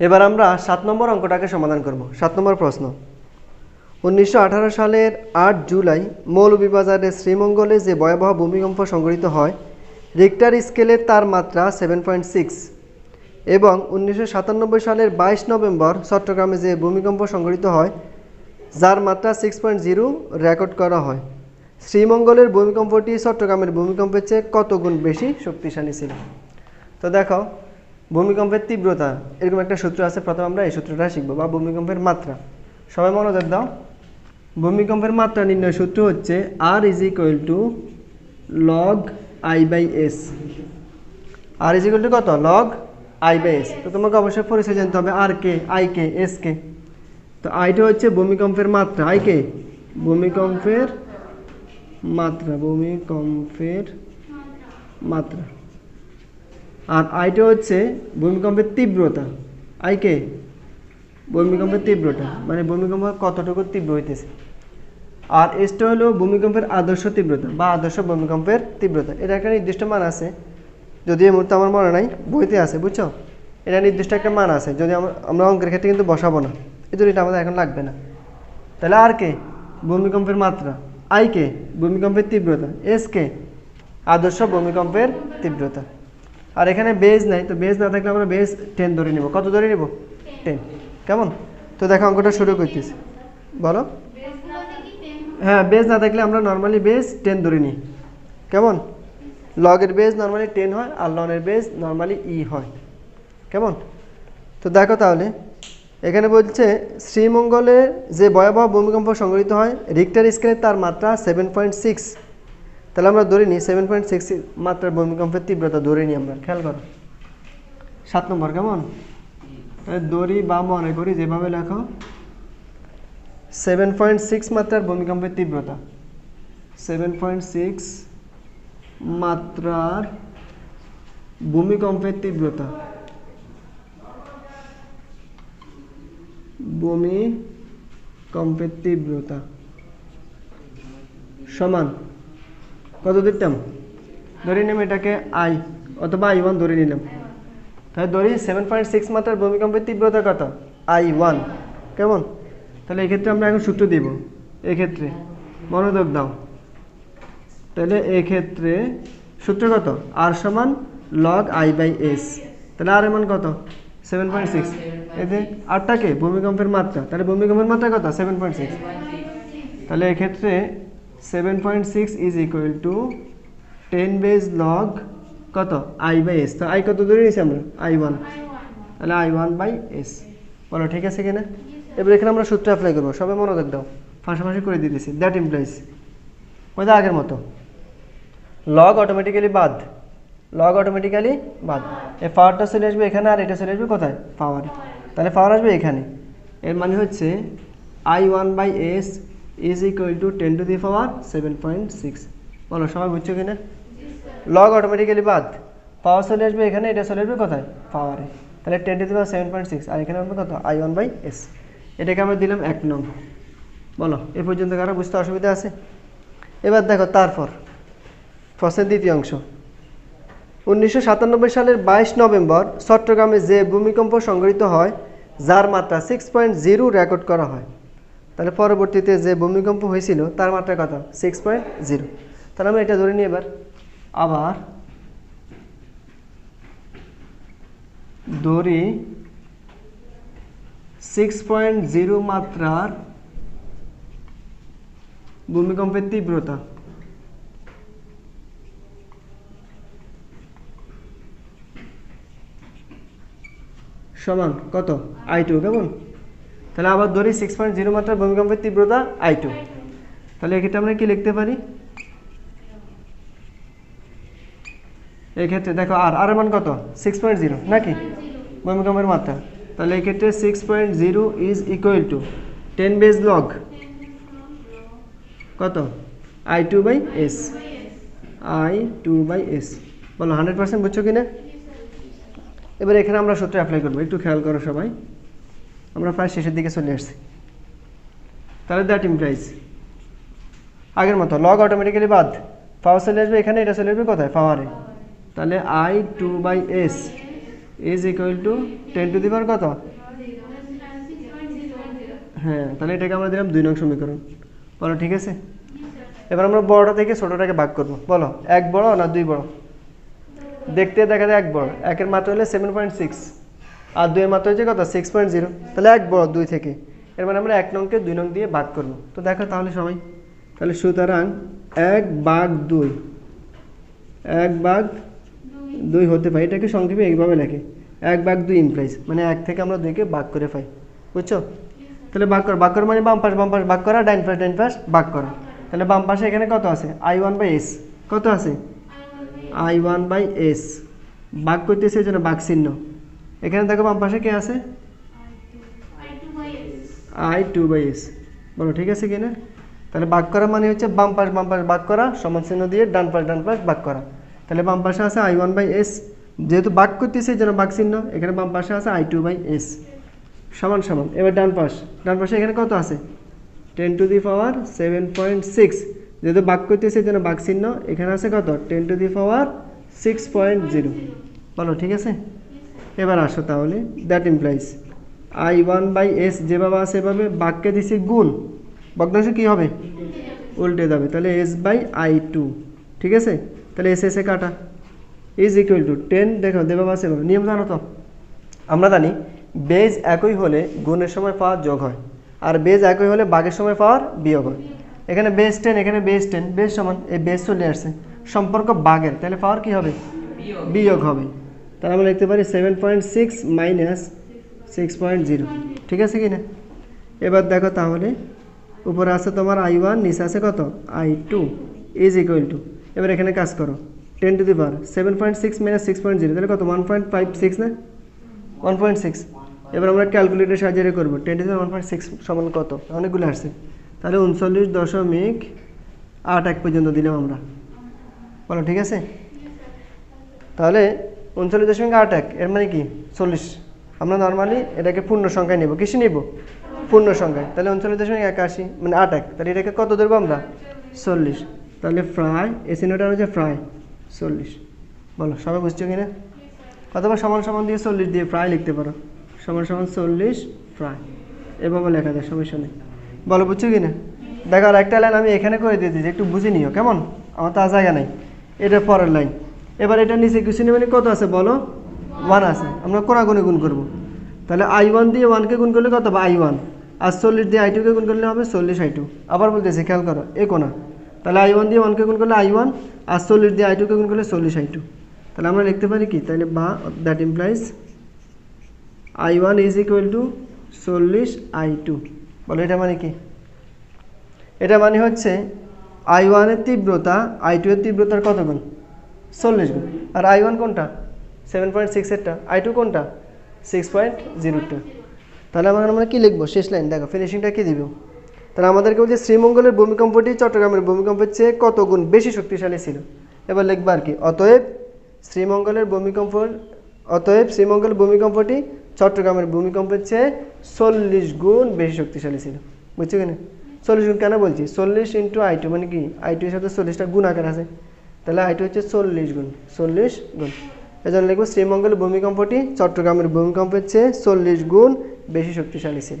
এবার আমরা সাত নম্বর অঙ্কটাকে সমাধান করব। সাত নম্বর প্রশ্ন। উনিশশো আঠারো সালের আট জুলাই মৌলভীবাজারের শ্রীমঙ্গলে যে ভয়াবহ ভূমিকম্প সংঘটিত হয় রিক্টার স্কেলে তার মাত্রা সেভেন পয়েন্ট সিক্স এবং উনিশশো সাতানব্বই সালের বাইশ নভেম্বর চট্টগ্রামে যে ভূমিকম্প সংঘটিত হয়, যার মাত্রা সিক্স পয়েন্ট জিরো রেকর্ড করা হয়। শ্রীমঙ্গলের ভূমিকম্পটি চট্টগ্রামের ভূমিকম্পের চেয়ে কত গুণ বেশি শক্তিশালী ছিল? তো দেখো ভূমিকম্পের তীব্রতা, এরকম একটা সূত্র আছে, প্রথমে আমরা এই সূত্রটা শিখব, বা ভূমিকম্পের মাত্রা। সবাই মনোযোগ দাও। ভূমিকম্পের মাত্রা নির্ণয় সূত্র হচ্ছে R is equal to log I by S R is equal to কত? লগ আই বাই এস তো তোমাকে অবশ্যই পরিচয় জানতে হবে আর কে আই কে এস কে। তো আইটা হচ্ছে ভূমিকম্পের মাত্রা। আই কে? ভূমিকম্পের মাত্রা ভূমিকম্পের মাত্রা। আর আইটা হচ্ছে ভূমিকম্পের তীব্রতা. আই কে? ভূমিকম্পের তীব্রতা। মানে ভূমিকম্প কতটুকু তীব্র হইতেছে? আর এসটা হলো ভূমিকম্পের আদর্শ তীব্রতা বা আদর্শ ভূমিকম্পের তীব্রতা। এটা একটা নির্দিষ্ট মান আছে। যদি এই মুহূর্তে আমার মনে নাই, বইতে আছে, বুঝছ? এটা নির্দিষ্ট একটা মান আছে। যদি আমরা আমরা অঙ্কের ক্ষেত্রে কিন্তু বসাবো না। এই জন্য এটা আমাদের এখন লাগবে না। তাহলে আর কে? ভূমিকম্পের মাত্রা। আই কে? ভূমিকম্পের তীব্রতা। এস কে? আদর্শ ভূমিকম্পের তীব্রতা। আর এখানে বেজ নাই তো বেজ না থাকলে আমরা বেজ টেন ধরে নিব। কত ধরে নিব? টেন কেমন? তো দেখো অঙ্কটা শুরু করতেছি। বলো। হ্যাঁ বেজ না থাকলে আমরা নর্মালি বেজ টেন ধরে নিই। কেমন? লগের বেজ নর্মালি টেন হয় আর লনের বেজ নর্মালি ই হয়। কেমন? তো দেখো তাহলে এখানে বলছে শ্রীমঙ্গলে যে ভয়াবহ ভূমিকম্প সংঘটিত হয় রিক্টার স্কেলে তার মাত্রা সেভেন পয়েন্ট সিক্স তাহলে আমরা ধরে নিই সেভেন পয়েন্ট সিক্স মাত্রার ভূমিকম্পের তীব্রতা ধরে নিই আমরা, খেয়াল করো। সাত নম্বর কেমন? দড়ি বা মনে করি যেভাবে লেখো সেভেন পয়েন্ট সিক্স মাত্রার ভূমিকম্পের তীব্রতা। সেভেন পয়েন্ট সিক্স মাত্রার ভূমিকম্পের তীব্রতা। ভূমিকম্পের তীব্রতা সমান কত দিতাম? ধরে নিলাম এটাকে আই অথবা আই ওয়ান ধরে নিলাম। তাহলে ধরি সেভেন পয়েন্ট সিক্স মাত্রার ভূমিকম্পের তীব্রতা কত? আই ওয়ান কেমন? তাহলে এক্ষেত্রে আমরা এখন সূত্র দিব। এক্ষেত্রে মনোযোগ দাও। তাহলে এক্ষেত্রে সূত্র কত? আর সমান লগ আই বাই এস তাহলে আর এমন কত? সেভেন পয়েন্ট সিক্স এতে আটটাকে ভূমিকম্পের মাত্রা, তাহলে ভূমিকম্পের মাত্রা কত? সেভেন পয়েন্ট সিক্স তাহলে এক্ষেত্রে seven point six is equal to ten base log কত? আই বাই এস তো আই কত ধরে নিয়েছি আমরা? আই ওয়ান তাহলে আই ওয়ান বাই এস বলো, ঠিক আছে কিনা? এবার এখানে আমরা সূত্র অ্যাপ্লাই করব। সবাই মনোযোগ দাও। পাশাপাশি করে দিতেছি। দ্যাট ইমপ্লাইজ ওইটা আগের মতো। লগ অটোমেটিক্যালি বাদ। লগ অটোমেটিক্যালি বাদ। এই পাওয়ারটা চলে আসবে এখানে আর এটা চলে আসবে কোথায়? পাওয়ারে তাহলে পাওয়ার আসবে এখানে। এর মানে হচ্ছে I one by S is equal to ten to the power seven point six বলো, সবাই বুঝছ কিনা? লগ অটোমেটিক্যালি বাদ। পাওয়ার চলে আসবে এখানে, এটা চলে আসবে কোথায়? পাওয়ারে তাহলে ten to the power seven point six আর এখানে আসবে কত? আই ওয়ান বাই এস এটাকে আমরা দিলাম এক নং। বলো, এ পর্যন্ত কারও বুঝতে অসুবিধা আছে? এবার দেখো, তারপর। প্রশ্নের দ্বিতীয় অংশ। উনিশশো সাতানব্বই সালের বাইশ নভেম্বর চট্টগ্রামে যে ভূমিকম্প সংঘটিত হয়, যার মাত্রা সিক্স পয়েন্ট জিরো রেকর্ড করা হয়। তাহলে পরবর্তীতে যে ভূমিকম্প হয়েছিল, তার মাত্রা কত? সিক্স পয়েন্ট জিরো তাহলে আমরা এটা ধরে নিই এবার। আবার দড়ি সিক্স পয়েন্ট জিরো মাত্রার ভূমিকম্পের তীব্রতা। সমান কত? আই টু কেমন? তাহলে আবার ধরি সিক্স পয়েন্ট জিরো মাত্রার ভূমিকম্পের তীব্রতা আই টু তাহলে এক্ষেত্রে আমরা কি লিখতে পারি? এক্ষেত্রে দেখো আর আর মান কত? সিক্স পয়েন্ট জিরো নাকি? ভূমিকম্পের মাত্রা। তাহলে এক্ষেত্রে six point zero is equal to ten base log কত? I two by S I two by S বলো হান্ড্রেড পার্সেন্ট বুঝছ কিনা? এবার এখানে আমরা সূত্র অ্যাপ্লাই করব। একটু খেয়াল করো সবাই। আমরা প্রায় শেষের দিকে চলে আসছি। তাহলে দ্যাট ইমপ্লাইজ আগের মতো লগ অটোমেটিক্যালি বাদ। পাওয়ার চলে আসবে এখানে, এটা চলে আসবে কোথায়? পাওয়ারে তাহলে I two by S is equal to ten to the কত? হ্যাঁ তাহলে এটাকে আমরা দিলাম দুই নং সমীকরণ। বলো, ঠিক আছে? এবার আমরা বড়টা থেকে ছোটোটাকে ভাগ করব। বলো, এক বড় না দুই বড়? দেখতে দেখা যায় এক বড়। একের মাত্রা হলে সেভেন পয়েন্ট সিক্স আর দুইয়ের মাত্রা হচ্ছে কত? সিক্স পয়েন্ট জিরো তাহলে এক বড় দুই থেকে। এর মানে আমরা এক নংকে দুই নং দিয়ে ভাগ করব। তো দেখো তাহলে সবাই। তাহলে সুতরাং এক বাঘ দুই। এক বাঘ দুই হতে পারে। এটাকে সংক্ষেপে এইভাবে লেখে। এক বাঘ দুই ইমপ্লাইজ মানে এক থেকে আমরা দুইকে ভাগ করে পাই। বুঝছ? তাহলে ভাগ কর। ভাগ করা মানে বাম পাশ বাম পাশ ভাগ করা ডাইন পাশ ডাইন পাশ ভাগ করা। তাহলে বাম পাশে এখানে কত আছে? আই ওয়ান বাই এস কত আছে? আই ওয়ান বাই এস ভাগ করতেছে এই জন্য বাঘ চিহ্ন এখানে দেখো বাম পাশে কে আছে? আই টু বাই এস বলো, ঠিক আছে কিনা? তাহলে বাক করা মানে হচ্ছে বাম পাশ বাম পাশ ভাগ করা, সমান চিহ্ন দিয়ে ডান পাশ ডান পাশ বাক করা। তাহলে বাম পাশে আছে আই ওয়ান বাই এস যেহেতু বাক করতেছে জন্য ভাগ চিহ্ন। এখানে বাম পাশে আছে আই টু বাই এস সমান সমান। এবার ডান পাশ। ডান পাশে এখানে কত আছে? Ten to the power seven point six যেহেতু ভাগ করতেছে জন্য ভাগ চিহ্ন। এখানে আছে কত? Ten to the power six point zero বলো, ঠিক আছে? এবার আসো তাহলে that implies I one by S যেভাবে আছে এভাবে বাক্যে দিছি গুণ। ভগ্নাংশ কী হবে? উল্টে যাবে। তাহলে এস বাই আই টু ঠিক আছে? তাহলে এস এসে কাটা। ইজ ইকুয়াল টু টেন দেখো আছে এভাবে। নিয়ম জানো তো? আমরা জানি বেজ একই হলে গুণের সময় পাওয়ার যোগ হয় আর বেজ একই হলে বাঘের সময় পাওয়ার বিয়োগ হয়। এখানে বেস টেন এখানে বেস টেন বেস সমান এই বেস চলে আসছে। সম্পর্ক বাঘের তাহলে পাওয়ার কী হবে? বিয়োগ হবে। তাহলে আমরা লিখতে পারি seven point six minus six point zero ঠিক আছে কি না এবার দেখো তাহলে, উপরে আছে তোমার আই ওয়ান নিচে আছে কত? I two is equal to এবার এখানে কাজ করো। Ten to the power seven point six minus six point zero তাহলে কত? ওয়ান পয়েন্ট ফাইভ সিক্স না? ওয়ান পয়েন্ট সিক্স এবার আমরা ক্যালকুলেটর সাহায্যে করব। Ten to the one point six সমান কত? অনেকগুলো আসছে। তাহলে উনচল্লিশ দশমিক আট এক পর্যন্ত দিলাম আমরা। বলো, ঠিক আছে? তাহলে উনচল্লিশ দশমিক আট এক, এর মানে কি? চল্লিশ। আমরা নর্মালি এটাকে পূর্ণ সংখ্যায় নেব। কিসে নেব? পূর্ণ সংখ্যায়। তাহলে উনচল্লিশ দশমিক একাশি মানে আট এক। তাহলে এটাকে কত ধরবো আমরা? চল্লিশ। তাহলে ফ্রাই এসিনোটা হচ্ছে ফ্রাই চল্লিশ। বলো, সবাই বুঝছ কিনা? অথবা সমান সমান দিয়ে চল্লিশ দিয়ে ফ্রাই লিখতে পারো। সমান সমান চল্লিশ ফ্রাই এভাবে লেখা যায় সমস্যা নেই বলো, বুঝছ কিনা? দেখো আর একটা লাইন আমি এখানে করে দিয়ে দিয়েছি, একটু বুঝে নিও, কেমন? আমার তো আর জায়গা নেই। এটা পরের লাইন এবার এটা নিচে কিছু নেবে কত আছে বলো? ওয়ান আছে। আমরা কোনাগুনে গুণ করব। তাহলে আই ওয়ান দিয়ে ওয়ানকে গুণ করলে কত হবে? আই ওয়ান আর চল্লিশ দিয়ে আই টুকে গুণ করলে হবে চল্লিশ আই টু আবার বলতেছি, খেয়াল করো এ কোনা তাহলে আই ওয়ান দিয়ে ওয়ানকে গুণ করলে আই ওয়ান আর চল্লিশ দিয়ে আই টুকে গুণ করলে চল্লিশ আই টু তাহলে আমরা লিখতে পারি কি? তাহলে বা that implies I one is equal to চল্লিশ আই টু বলো, এটা মানে কি? এটা মানে হচ্ছে আই ওয়ানের তীব্রতা আই টু এর তীব্রতার কত গুণ? চল্লিশ গুণ। আর আই ওয়ান কোনটা? সেভেন পয়েন্ট সিক্স সিক্সেরটা আই টু কোনটা? সিক্স পয়েন্ট জিরোটা তাহলে আমরা আমরা কী লিখব? শেষ লাইন। দেখো ফিনিশিংটা কী দিব? তাহলে আমাদেরকে বলছে শ্রীমঙ্গলের ভূমিকম্পটি চট্টগ্রামের ভূমিকম্পের চেয়ে কত গুণ বেশি শক্তিশালী ছিল? এবার লিখব আর কি। অতএব শ্রীমঙ্গলের ভূমিকম্প, অতএব শ্রীমঙ্গল ভূমিকম্পটি চট্টগ্রামের ভূমিকম্পের চেয়ে চল্লিশ গুণ বেশি শক্তিশালী ছিল। বুঝছ কিনা চল্লিশ গুণ কেন বলছি? চল্লিশ ইন্টু আই টু মানে কি? আই টু সাথে চল্লিশটা গুণ আকার আছে। তাহলে হাইট হচ্ছে চল্লিশ গুণ চল্লিশ গুণ। এজন্য লিখব শ্রীমঙ্গল ভূমিকম্পটি চট্টগ্রামের ভূমিকম্পের চেয়ে চল্লিশ গুণ বেশি শক্তিশালী ছিল।